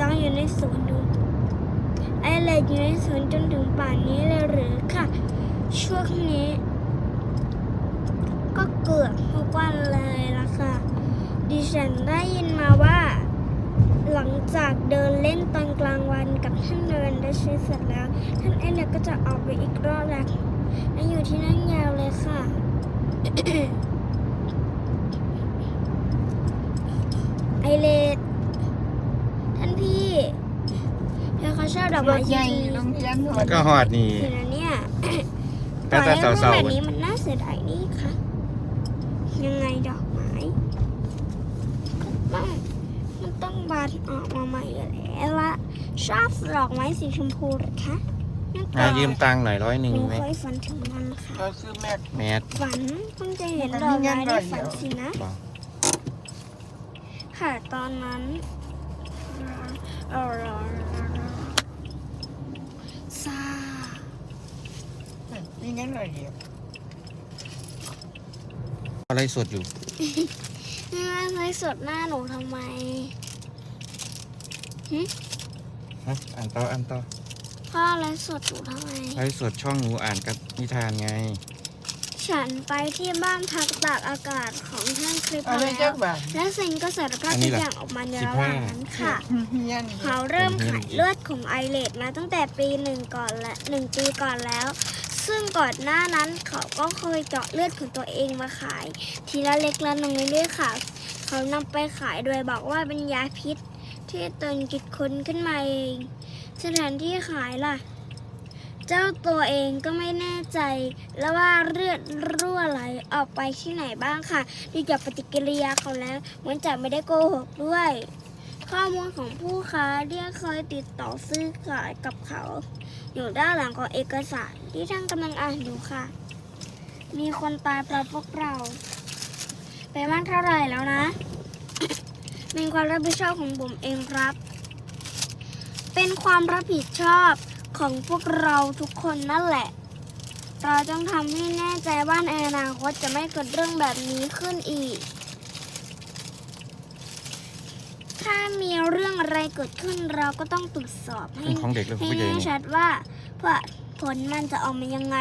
ตั้งอยู่ในสวนดูไอเลดอยู่ในสวนจนถึงป่านนี้เลยหรือค่ะ ช่วงนี้ ก็เกือบทุกวันเลยละค่ะ ดิฉันได้ยินมาว่า หลังจากเดินเล่นตอนกลางวันกับท่านเดินได้ชีเสร็จแล้ว ท่านเอเลดก็จะออกไปอีกรอบแล้วและอยู่ที่นั่นยาวเลยค่ะไอเลดท่านพี่เธอเขาชอบดอก รไม้ถจใหญ่ริงโรงเรียนหมมัดนก็หอดนี่ๆคือนะเนี่ยแต่แต่ปล่อยให้เสามันๆแบบนี้มันน่าเสียดายนี่ค่ะ ยังไงดอกไม้ก็ต้องมันต้องบานออกมาใหม่อยู่แล้วละชอบดอกไม้สีชมพูเหรอคะนั่นก็มายืมตังค์หน่อยร้อยหนึ่งหนูไหมเคยฝันถึงมันค่ะ เราซื้อแม็ก แมสฝันเพิ่งจะเห็นดอกไม้ได้ฝันสินะ บอก ค่ะตอนนั้นเออซา นี่งั้นเลยเดียวอะไรสดอยู่นี่มันไลฟ์สดหน้าหนูทำไมฮะอ่านต่ออ่านต่อพ่อไลฟ์สดหนูทำไม ไลฟ์สดช่องหนูอ่านกับนิทานไง ฉันไปที่บ้านพักตากอากาศของท่านคลิปเอามาเลยแล้เจ้าวบ่าวและเซนก็สารภาพอันนี้ทุกล่ะอย่างออกมาในสิบระหห้าว่างนั้นค่ะ เฮียนเขาเริ่มขายเลือดของไอเลดมาตั้งแต่ปีหนึ่งก่อนและหนึ่งปีก่อนแล้ว ซึ่งก่อนหน้านั้นเขาก็เคยเจาะเลือดของตัวเองมาขาย ทีละเล็กละน้อยด้วยค่ะ เขานำไปขายโดยบอกว่าเป็นยาพิษ ที่ตนคิดค้นขึ้นมาเองสถานที่ขายล่ะ เจ้าตัวเองก็ไม่แน่ใจ แล้วว่าเลือดรั่วไหลออกไปที่ไหนบ้างค่ะดูจากปฏิกิริยาเขาแล้วเหมือนจะไม่ได้โกหกด้วย ข้อมูลของผู้ค้าที่เคยติดต่อซื้อขายกับเขา อยู่ด้านหลังของเอกสารที่ท่านกำลังอ่านอยู่ค่ะ มีคนตายเพราะพวกเรา ไปมากเท่าไหร่แล้วนะ เป็นความรับผิดชอบของผมเองครับ เป็นความรับผิดชอบของพวกเราทุกคนนั่นแหละ เราต้องทำให้แน่ใจว่าในอนาคตจะไม่เกิดเรื่องแบบนี้ขึ้นอีก ถ้า มีเรื่องอะไรเกิดขึ้นเราก็ต้องตรวจสอบให้เป็นของเด็กหรือของให้ผู้ใหญ่แน่เนี่ยชัดว่าว่าผลมันจะออกมายังไง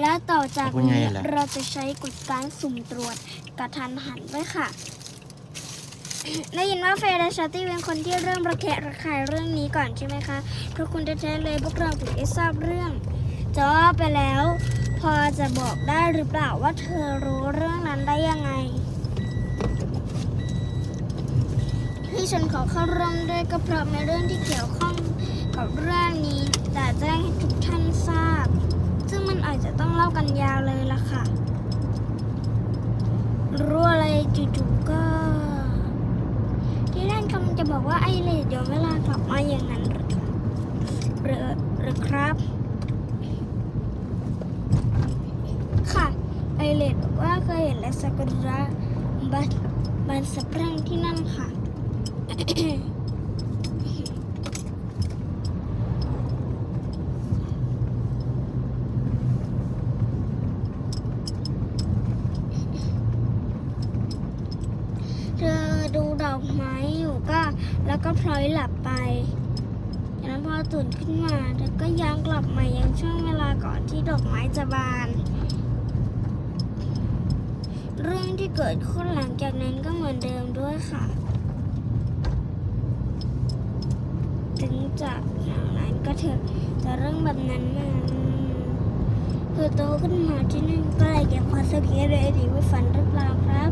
แล้วต่อจากเป็นไงนี้ล่ะ เราจะใช้กฎการสุ่มตรวจกระทันหันไว้ค่ะ ได้ยินว่าเฟย์และชาตี้เป็นคนที่เริ่มระแคะระคายเรื่องนี้ก่อนใช่ไหมคะทุกคนแท้ๆเลยพวกเราถึงได้ทราบเรื่องจะว่าไปแล้ว พอจะบอกได้หรือเปล่าว่าเธอรู้เรื่องนั้นได้ยังไง ที่ ฉันขอเข้าร่วมด้วยก็เพราะในเรื่องที่เกี่ยวข้องกับเรื่องนี้แต่แจ้งให้ทุกท่านทราบ ซึ่งมันอาจจะต้องเล่ากันยาวเลยล่ะค่ะ รู้อะไรจู่ๆก็ ที่ท่านกำลังจะบอกว่าไอเลดเดี๋ยวเวลากลับมาอย่างนั้นหรือหรือครับ ค่ะ ไอเลดบอกว่าเคยเห็นและสักระบันบันสะพรั่งที่นั่นค่ะ เธอดูดอกไม้อยู่ก็ แล้วก็พลอยหลับไปจากนั้นพอตื่นขึ้นมาเธอก็ย้อนกลับมายังช่วงเวลาก่อนที่ดอกไม้จะบาน เรื่องที่เกิดขึ้นหลังจากนั้นก็เหมือนเดิมด้วยค่ะ ถึงจากอย่างนั้นก็เถอะแต่เรื่องแบบนั้นมันคือโตขึ้นมาที่นั่นก็เลยเก็บความสังเกตเลยดีว่าฝันหรือเปล่าครับ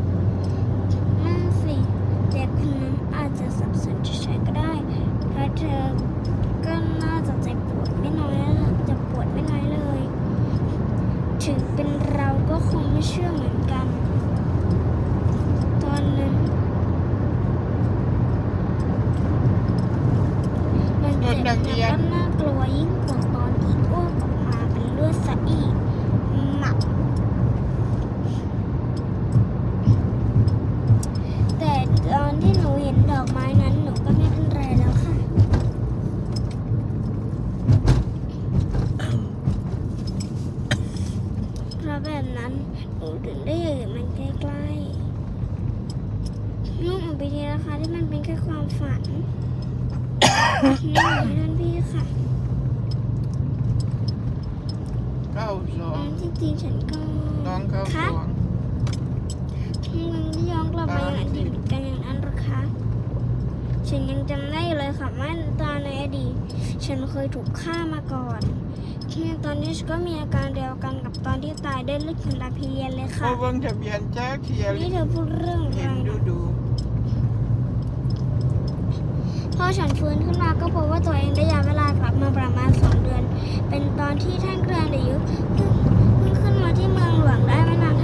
ดอกไม้นั้นหนูก็ไม่เป็นไรแล้วค่ะ เพราะแบบนั้นหนูถึงได้อยู่มันใกล้ๆลูกของปีนี้นะคะที่มันเป็นแค่ความฝันนี่นั่นพี่ค่ะเข้าสองจริงๆฉันก็น้องเข้าสอง ฉันยังจำได้เลยค่ะว่าตอนในอดีต ฉันเคยถูกฆ่ามาก่อนตอนนี้ก็มีอาการเดียวกันกับตอนที่ตายได้วยฤทธิ์ของลาพิเรียนเลยค่ะ เบิ่งทะเบียนจ้าเขียนนี่เธอพูดเรื่องอะไรเห็ดูดูพอฉันฟื้นขึ้นมาก็พบว่าตัวเองได้ยาเวลากลับมาประมาณสองเดือน เป็นตอนที่ท่านเกรนอายุเพิ่งขึ้นมาที่เมืองหลวงได้ไม่นาน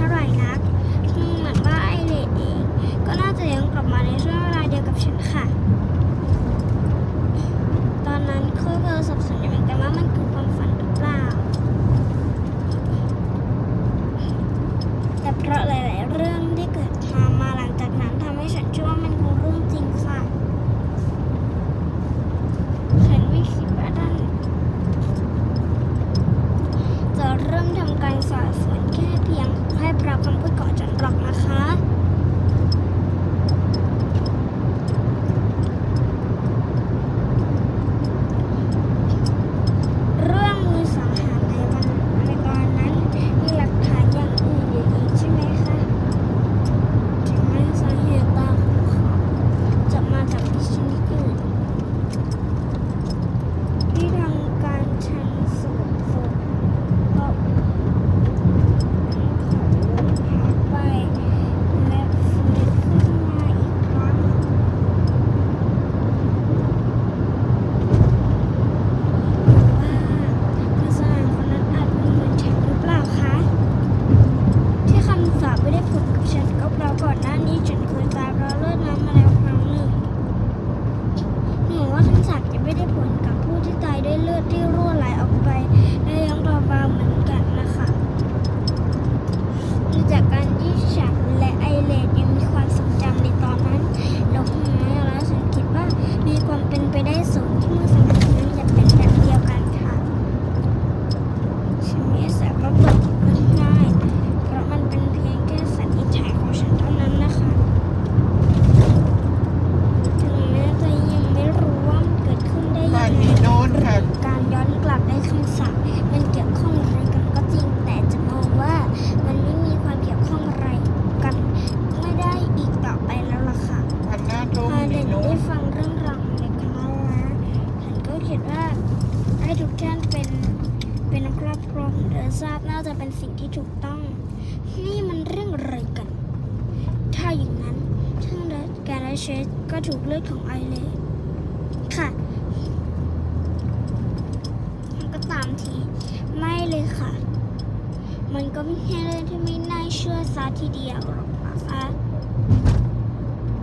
ทีเดียวนะคะ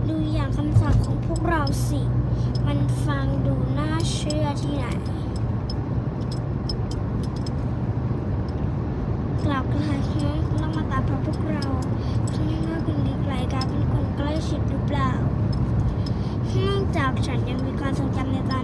ดูอย่างคำสั่งของพวกเราสิ มันฟังดูน่าเชื่อที่ไหน กลับกรายน้อนมาตาพระพวกเราข้างนอกเป็นดีไกลกันเป็นคนใกล้ชิดหรือเปล่า นอกจากฉันยังมีการทรงจำในตา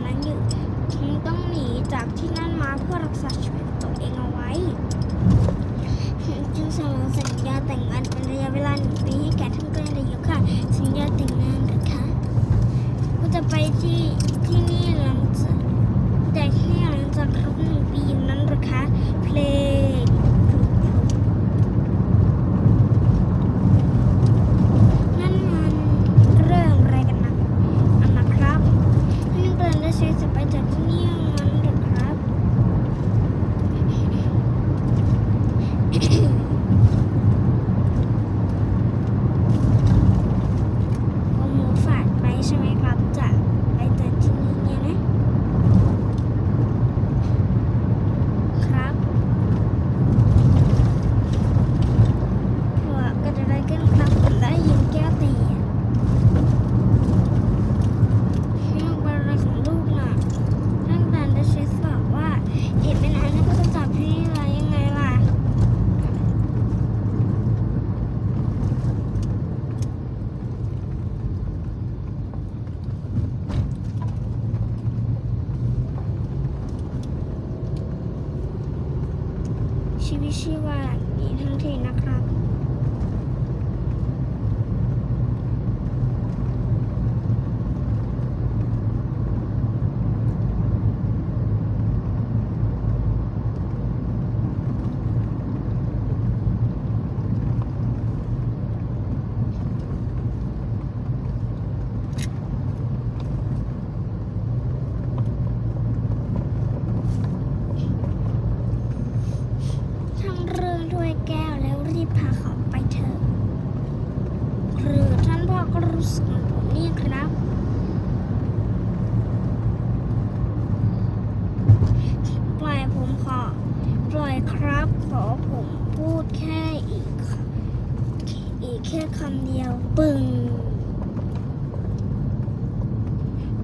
แค่คำเดียว ปึ่ง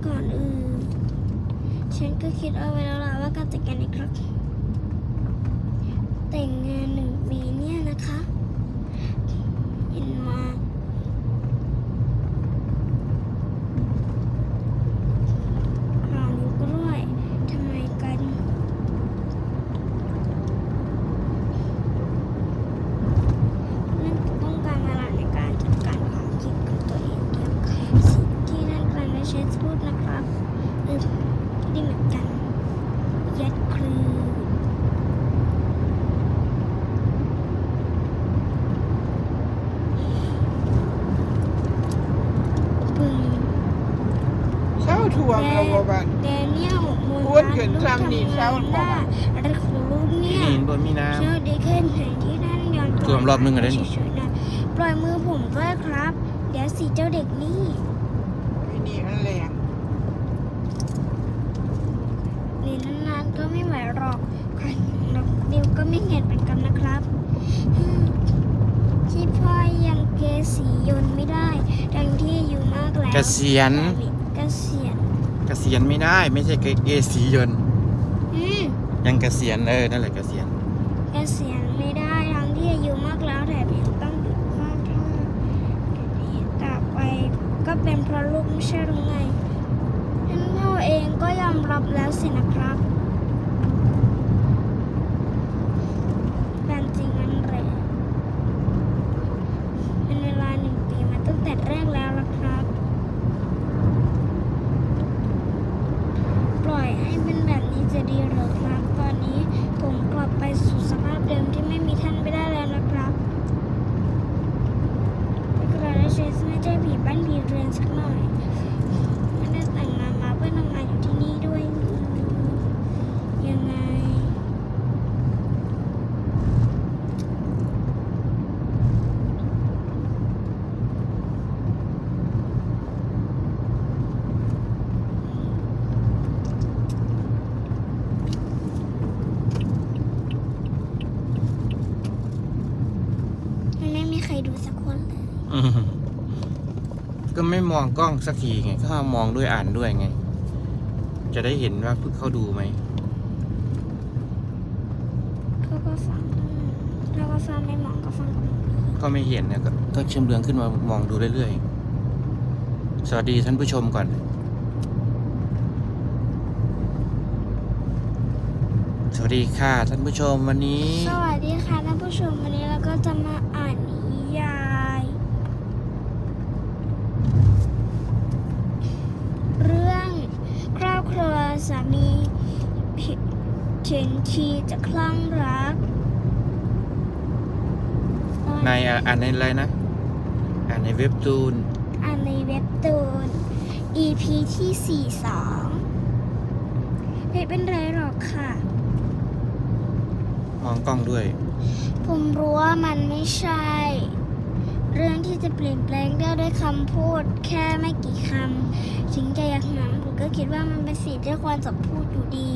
ก่อนอื่น ฉันก็คิดเอาไว้แล้วล่ะว่าการแต่งงานในครั้งแต่งงานหนึ่งปีเนี่ยนะคะเห็นมาหานิ้วกล้วยทำไมกัน นั่นต้องการเวลาในการจัดการความคิดของตัวเองเกี่ยวกับสิ่งที่นั่นกลางและเชสพูดนะครับเออดีเหมือนกัน ยัดคลือปึ้ง เช้าทวงเราบ่บัน แดเนียลมูล อ้วนเกินซ้ำนี่เศร้า หน้าอะไรของลูกเนี่ ที่ ย นี่บนมีน้ เชื่อดีขึ้นเห็นที่นั่นยอน ท่วมรอบนึงอะเด้เฉยๆนะปล่อยมือผมด้วยครับ เดี๋ยวสิเจ้าเด็กนี่ที่นี่มันแรงนี่นานๆก็ไม่ไหวหรอกค่ะนกดิวก็ไม่เห็นเป็นกันนะครับอืมที่พ่อยังเกสียนไม่ได้ ดังที่อายู่มากแล้วำเกษียณเกษียณเกษียณไม่ได้ ไม่ใช่เกเกษียณอืมยังเกษียณเออนั่นแหละเกษียณ เกษียณไม่ได้ทั้งที่อายุมากแล้วแถมยังต้องอยู่ข้างท่าต่อไปก็เป็นเพราะลูก ไม่ใช่หรือไงท่านพ่อเองก็ยอมรับแล้วสินะครับเป็นจริงมันเลยเป็นเวลาหนึ่งปีมาตั้งแต่แรกแล้วล่ะครับ ปล่อยให้เป็นแบบนี้จะดีเหรอครับ ตอนนี้ผมกลับไปสู่สภาพเดิมที่ไม่มีท่านไม่ได้แล้วนะครับแต่กระไรเชสไม่ใช่ผีบ้านผีเรือนสักหน่อยไม่ได้แต่งงานมาเพื่อทำงานอยู่ที่นี่ด้วย ยังไง มันไม่มีใคร ดูสักคนเลยอืมก็ไม่มองกล้องสักทีไงก็มองด้วยอ่านด้วยไง จะได้เห็นว่าเขาดูไหมเขาก็ฟังถ้าก็ฟังไม่มองก็ฟังก็ไม่เห็นนะก็ก็เชื่อมเรืองขึ้นมามองดูเรื่อยๆ สวัสดีท่านผู้ชมก่อน สวัสดีค่ะท่านผู้ชมวันนี้ สวัสดีค่ะท่านผู้ชมวันนี้เราก็จะมาอ่านนิยาย เรื่องครอบครัว สามีผิดเข็นทีจะคลั่งรักในอะอ่านในอะไรนะ อ่านในเว็บตูน อ่านในเว็บตูน EP ที่ 42 ไม่เป็นไรหรอกค่ะ มองกล้องด้วย ผมรู้ว่ามันไม่ใช่ เรื่องที่จะเปลี่ยนแปลงได้ด้วยคำพูดแค่ไม่กี่คำถึงจะอยากหนังผมก็คิดว่ามันเป็นสิ่งที่ควรจะพูดอยู่ดี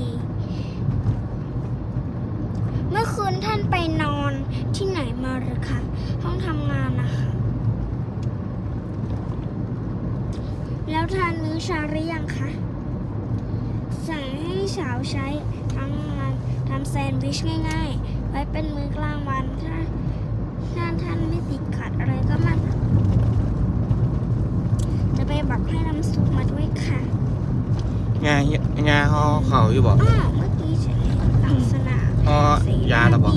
เมื่อคืนท่านไปนอนที่ไหนมาหรือคะห้องทำงานนะคะ แล้วทานมื้อเช้าหรือยังคะสั่งให้สาวใช้ทั้งงานทำแซนด์วิชง่ายๆ ไว้เป็นมื้อกลางวันถ้า ถ้าท่านไม่ติดขัดอะไรก็มา จะไปบอกให้น้ำซุปมาด้วยค่ะงางาฮอเขาอยู่บอก อ้าวเมื่อกี้ฉันเห็นลักษณะฮอยาระบอก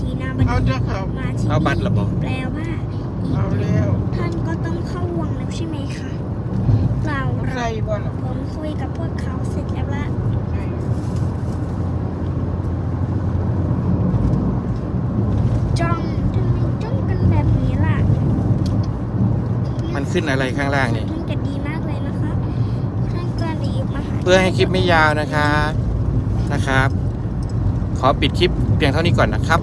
สีนาบเอาดีเจ้าเขามาที่เอาบัตรเหรอบอก แปลว่าอีกเอาแล้วท่านก็ต้องเข้าวังแล้วใช่ไหมคะเปล่าหรใส่อกบ่ล่ะผมคุยกับพวกเขาเสร็จแล้วละ ใช่ จ้องทำไมจ้องกันแบบนี้ล่ะ มัน ขึ้นอะไรข้างล่างนี่ท่านจะดีมากเลยนะคะท่านก็รีบมาหาเพื่อให้คลิปไม่ยาวนะคะนะครับ ขอปิดคลิปเพียงเท่านี้ก่อนนะครับ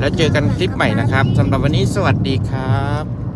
แล้วเจอกันคลิปใหม่นะครับสำหรับวันนี้สวัสดีครับ